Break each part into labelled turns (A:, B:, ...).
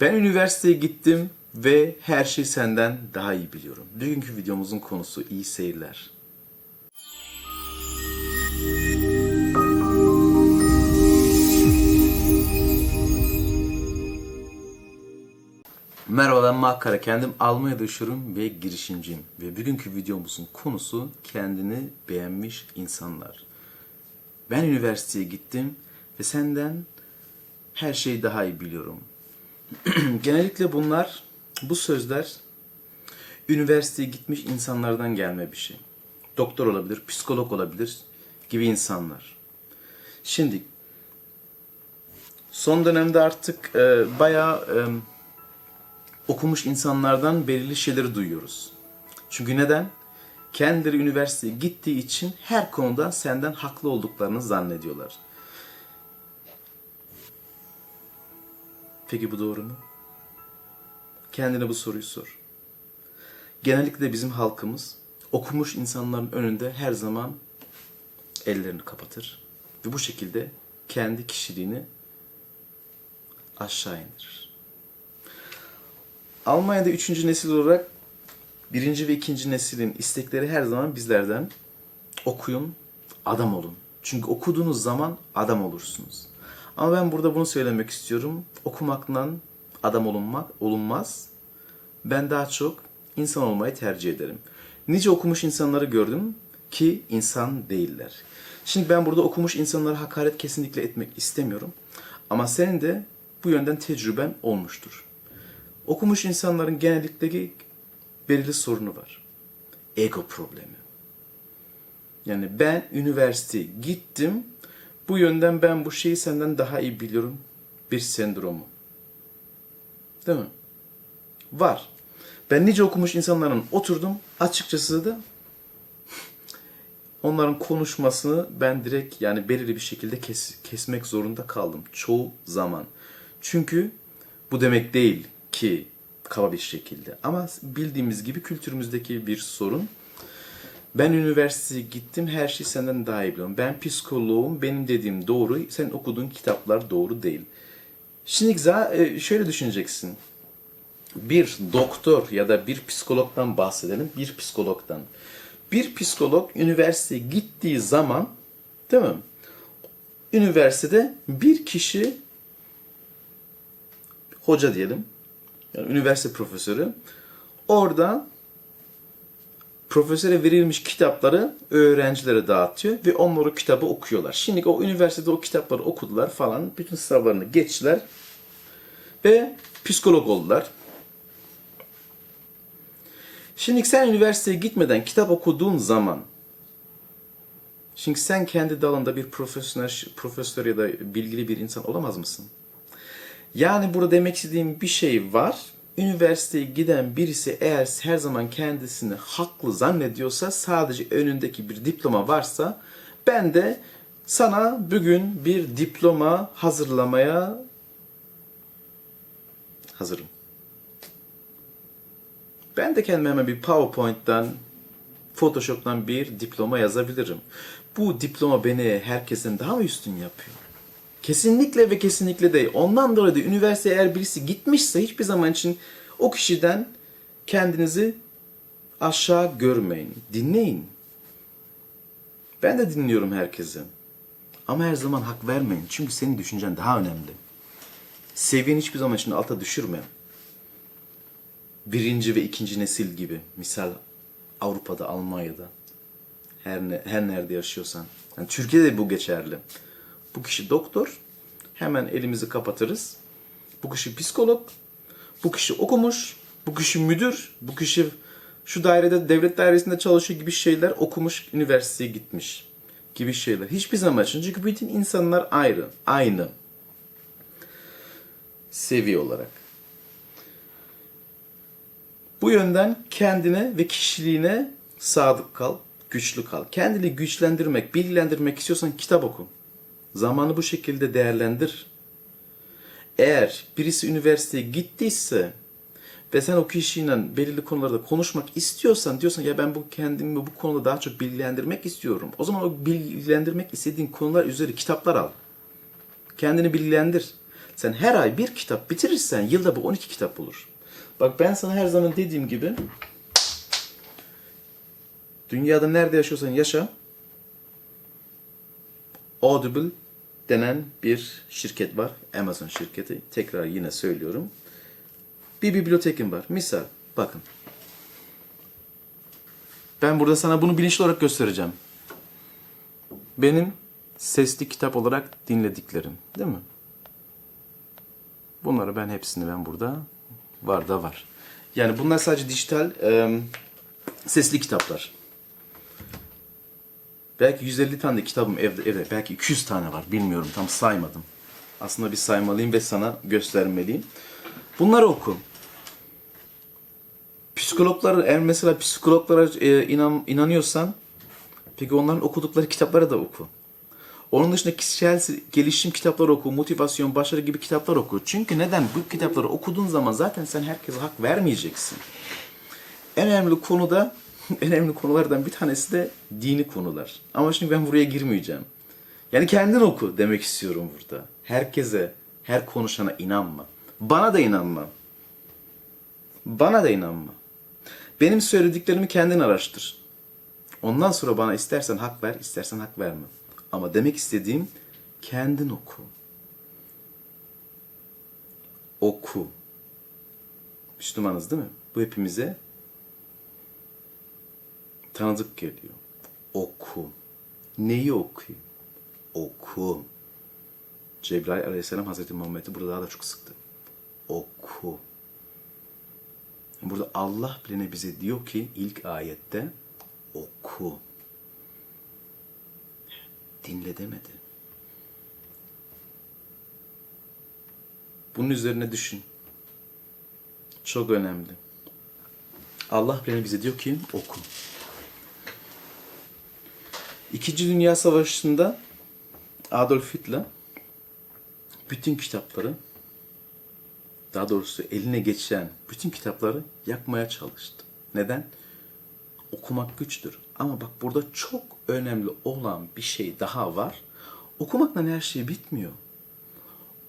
A: Ben üniversiteye gittim ve her şeyi senden daha iyi biliyorum. Bugünkü videomuzun konusu iyi seyirler. Merhaba ben Makkara. Kendim Almanya'da yaşıyorum ve girişimciyim. Ve bugünkü videomuzun konusu kendini beğenmiş insanlar. Ben üniversiteye gittim ve senden her şeyi daha iyi biliyorum. Genellikle bunlar, bu sözler üniversiteye gitmiş insanlardan gelme bir şey. Doktor olabilir, psikolog olabilir gibi insanlar. Şimdi son dönemde artık e, bayağı e, okumuş insanlardan belirli şeyleri duyuyoruz. Çünkü neden? Kendileri üniversiteye gittiği için her konuda senden haklı olduklarını zannediyorlar. Peki bu doğru mu? Kendine bu soruyu sor. Genellikle bizim halkımız okumuş insanların önünde her zaman ellerini kapatır ve bu şekilde kendi kişiliğini aşağı indirir. Almanya'da üçüncü nesil olarak birinci ve ikinci neslin istekleri her zaman bizlerden okuyun, adam olun. Çünkü okuduğunuz zaman adam olursunuz. Ama ben burada bunu söylemek istiyorum. Okumakla adam olunmak olunmaz. Ben daha çok insan olmayı tercih ederim. Nice okumuş insanları gördüm ki insan değiller. Şimdi ben burada okumuş insanlara hakaret kesinlikle etmek istemiyorum. Ama senin de bu yönden tecrüben olmuştur. Okumuş insanların genellikle belirli sorunu var. Ego problemi. Yani ben üniversiteye gittim. Bu yönden ben bu şeyi senden daha iyi biliyorum. Bir sendromu. Değil mi? Var. Ben nice okumuş insanların oturdum. Açıkçası da onların konuşmasını ben direkt yani belirli bir şekilde kes, kesmek zorunda kaldım. Çoğu zaman. Çünkü bu demek değil ki kaba bir şekilde. Ama bildiğimiz gibi kültürümüzdeki bir sorun. Ben üniversiteye gittim, her şey senden daha iyi biliyorum. Ben psikoloğum, benim dediğim doğru, sen okuduğun kitaplar doğru değil. Şimdi e, şöyle düşüneceksin. Bir doktor ya da bir psikologdan bahsedelim, bir psikologdan. Bir psikolog üniversiteye gittiği zaman, değil mi? Üniversitede bir kişi, hoca diyelim, yani üniversite profesörü, orada profesöre verilmiş kitapları öğrencilere dağıtıyor ve onlar o kitabı okuyorlar. Şimdi o üniversitede o kitapları okudular falan, bütün sınavlarını geçtiler ve psikolog oldular. Şimdi sen üniversiteye gitmeden kitap okuduğun zaman Şimdi sen kendi dalında bir profesyonel, profesör ya da bilgili bir insan olamaz mısın? Yani burada demek istediğim bir şey var. Üniversiteye giden birisi eğer her zaman kendisini haklı zannediyorsa sadece önündeki bir diploma varsa ben de sana bugün bir diploma hazırlamaya hazırım. Ben de kendime hemen bir PowerPoint'ten, Photoshop'tan bir diploma yazabilirim. Bu diploma beni herkesin daha mı üstün yapıyor? Kesinlikle ve kesinlikle değil. Ondan dolayı da üniversiteye eğer birisi gitmişse hiçbir zaman için o kişiden kendinizi aşağı görmeyin. Dinleyin. Ben de dinliyorum herkesi. Ama her zaman hak vermeyin. Çünkü senin düşüncen daha önemli. Seviyeni hiçbir zaman için alta düşürme. Birinci ve ikinci nesil gibi. Misal Avrupa'da, Almanya'da. Her, ne, her nerede yaşıyorsan. Yani Türkiye'de de bu geçerli. Bu kişi doktor. Hemen elimizi kapatırız. Bu kişi psikolog. Bu kişi okumuş. Bu kişi müdür. Bu kişi şu dairede, devlet dairesinde çalışıyor gibi şeyler okumuş, üniversiteye gitmiş gibi şeyler. Hiçbir zaman için. Çünkü bütün insanlar ayrı. Aynı. Seviye olarak. Bu yönden kendine ve kişiliğine sadık kal, güçlü kal. Kendini güçlendirmek, bilgilendirmek istiyorsan kitap oku. Zamanı bu şekilde değerlendir. Eğer birisi üniversiteye gittiyse ve sen o kişiyle belirli konularda konuşmak istiyorsan diyorsan ya ben bu kendimi bu konuda daha çok bilgilendirmek istiyorum. O zaman o bilgilendirmek istediğin konular üzeri kitaplar al. Kendini bilgilendir. Sen her ay bir kitap bitirirsen yılda bu 12 kitap olur. Bak ben sana her zaman dediğim gibi dünyada nerede yaşıyorsan yaşa Audible denen bir şirket var. Amazon şirketi. Tekrar yine söylüyorum. Bir bibliotekim var. Misal bakın. Ben burada sana bunu bilinçli olarak göstereceğim. Benim sesli kitap olarak dinlediklerim. Değil mi? Bunları ben hepsini ben burada var da var. Yani bunlar sadece dijital e, sesli kitaplar. Belki 150 tane de kitabım evde, evde. Belki 200 tane var. Bilmiyorum. Tam saymadım. Aslında bir saymalıyım ve sana göstermeliyim. Bunları oku. Psikologlar, eğer mesela psikologlara e, inan, inanıyorsan peki onların okudukları kitapları da oku. Onun dışında kişisel gelişim kitapları oku, motivasyon, başarı gibi kitaplar oku. Çünkü neden? Bu kitapları okuduğun zaman zaten sen herkese hak vermeyeceksin. En önemli konuda, en önemli konulardan bir tanesi de dini konular. Ama şimdi ben buraya girmeyeceğim. Yani kendin oku demek istiyorum burada. Herkese, her konuşana inanma. Bana da inanma. Bana da inanma. Benim söylediklerimi kendin araştır. Ondan sonra bana istersen hak ver, istersen hak verme. Ama demek istediğim kendin oku. Oku. Müslümanız değil mi? Bu hepimize tanıdık geliyor. Oku. Neyi okuyayım? Oku. Cebrail aleyhisselam Hazreti Muhammed'i burada daha da çok sıktı. Oku. Burada Allah bile ne bize diyor ki ilk ayette oku. Dinle demedi. Bunun üzerine düşün. Çok önemli. Allah bile bize diyor ki oku. İkinci Dünya Savaşı'nda Adolf Hitler bütün kitapları daha doğrusu eline geçen bütün kitapları yakmaya çalıştı. Neden? Okumak güçtür. Ama bak burada çok önemli olan bir şey daha var. Okumakla her şey bitmiyor.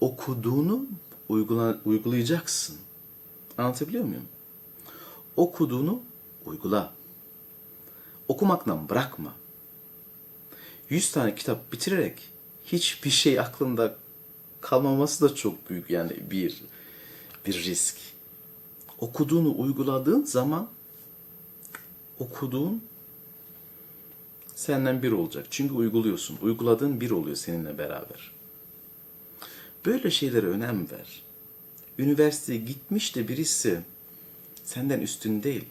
A: Okuduğunu uygula, uygulayacaksın. Anlatabiliyor muyum? Okuduğunu uygula. Okumakla bırakma. 100 tane kitap bitirerek hiçbir şey aklında kalmaması da çok büyük yani bir bir risk. Okuduğunu uyguladığın zaman okuduğun senden bir olacak. Çünkü uyguluyorsun. Uyguladığın bir oluyor seninle beraber. Böyle şeylere önem ver. Üniversiteye gitmiş de birisi senden üstün değil.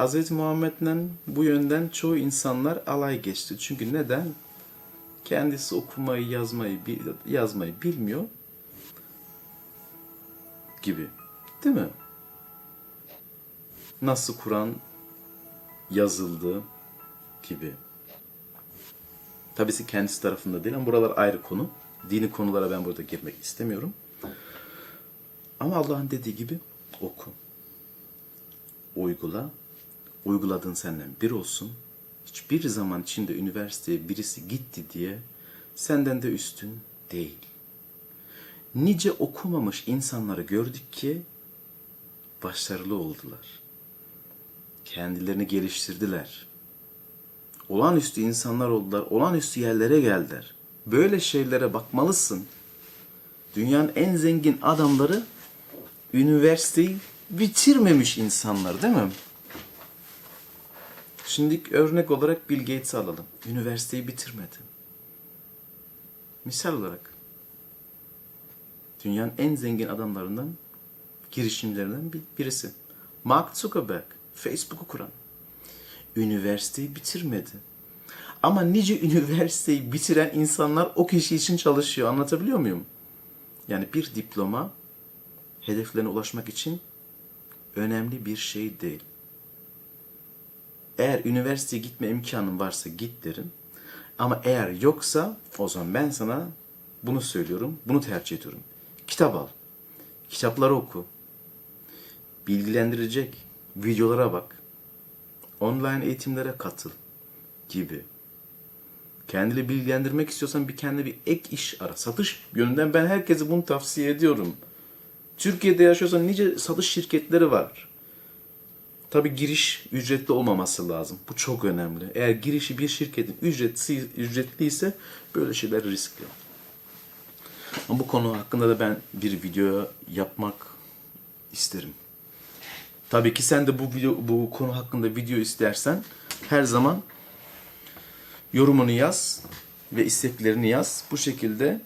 A: Hz. Muhammed'den bu yönden çoğu insanlar alay geçti. Çünkü neden? Kendisi okumayı, yazmayı, yazmayı bilmiyor gibi. Değil mi? Nasıl Kur'an yazıldı gibi. Tabisi kendisi tarafında değil ama buralar ayrı konu. Dini konulara ben burada girmek istemiyorum. Ama Allah'ın dediği gibi oku. Uygula. Uyguladığın senden bir olsun. Hiçbir zaman içinde üniversiteye birisi gitti diye senden de üstün değil. Nice okumamış insanları gördük ki başarılı oldular. Kendilerini geliştirdiler. Olağanüstü insanlar oldular, olağanüstü yerlere geldiler. Böyle şeylere bakmalısın. Dünyanın en zengin adamları üniversiteyi bitirmemiş insanlar değil mi? Şimdi örnek olarak Bill Gates'i alalım. Üniversiteyi bitirmedi. Misal olarak. Dünyanın en zengin adamlarından, girişimlerinden birisi. Mark Zuckerberg, Facebook'u kuran. Üniversiteyi bitirmedi. Ama nice üniversiteyi bitiren insanlar o kişi için çalışıyor. Anlatabiliyor muyum? Yani bir diploma hedeflerine ulaşmak için önemli bir şey değil. Eğer üniversiteye gitme imkanın varsa git derim. Ama eğer yoksa o zaman ben sana bunu söylüyorum, bunu tercih ediyorum. Kitap al. Kitapları oku. Bilgilendirecek videolara bak. Online eğitimlere katıl gibi. Kendini bilgilendirmek istiyorsan bir kendine bir ek iş ara. Satış yönünden ben herkese bunu tavsiye ediyorum. Türkiye'de yaşıyorsan nice satış şirketleri var. Tabi giriş ücretli olmaması lazım. Bu çok önemli. Eğer girişi bir şirketin ücretsiz, ücretliyse böyle şeyler riskli. Ama bu konu hakkında da ben bir video yapmak isterim. Tabii ki sen de bu video bu konu hakkında video istersen her zaman yorumunu yaz ve isteklerini yaz. Bu şekilde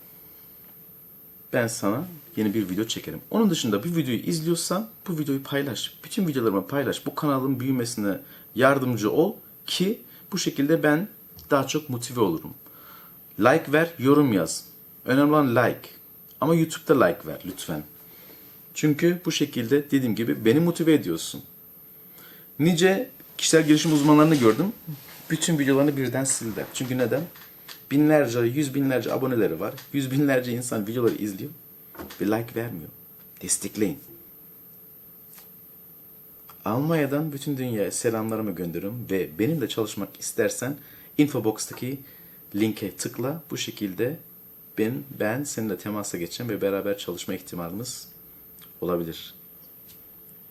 A: ben sana yeni bir video çekerim. Onun dışında bir videoyu izliyorsan bu videoyu paylaş. Bütün videolarımı paylaş. Bu kanalın büyümesine yardımcı ol ki bu şekilde ben daha çok motive olurum. Like ver, yorum yaz. Önemli olan like. Ama YouTube'da like ver lütfen. Çünkü bu şekilde dediğim gibi beni motive ediyorsun. Nice kişisel gelişim uzmanlarını gördüm. Bütün videolarını birden sildiler. Çünkü neden? Binlerce, yüz binlerce aboneleri var. Yüz binlerce insan videoları izliyor ve like vermiyor. Destekleyin. Almanya'dan bütün dünyaya selamlarımı gönderiyorum ve benimle çalışmak istersen infobox'taki linke tıkla. Bu şekilde ben, ben seninle temasa geçeceğim ve beraber çalışma ihtimalimiz olabilir.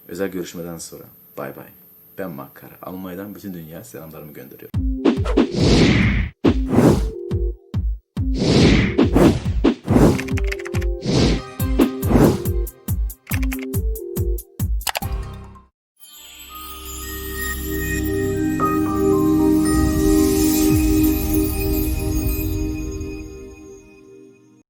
A: Özel görüşmeden sonra. Bay bay. Ben Makkara. Almanya'dan bütün dünyaya selamlarımı gönderiyorum.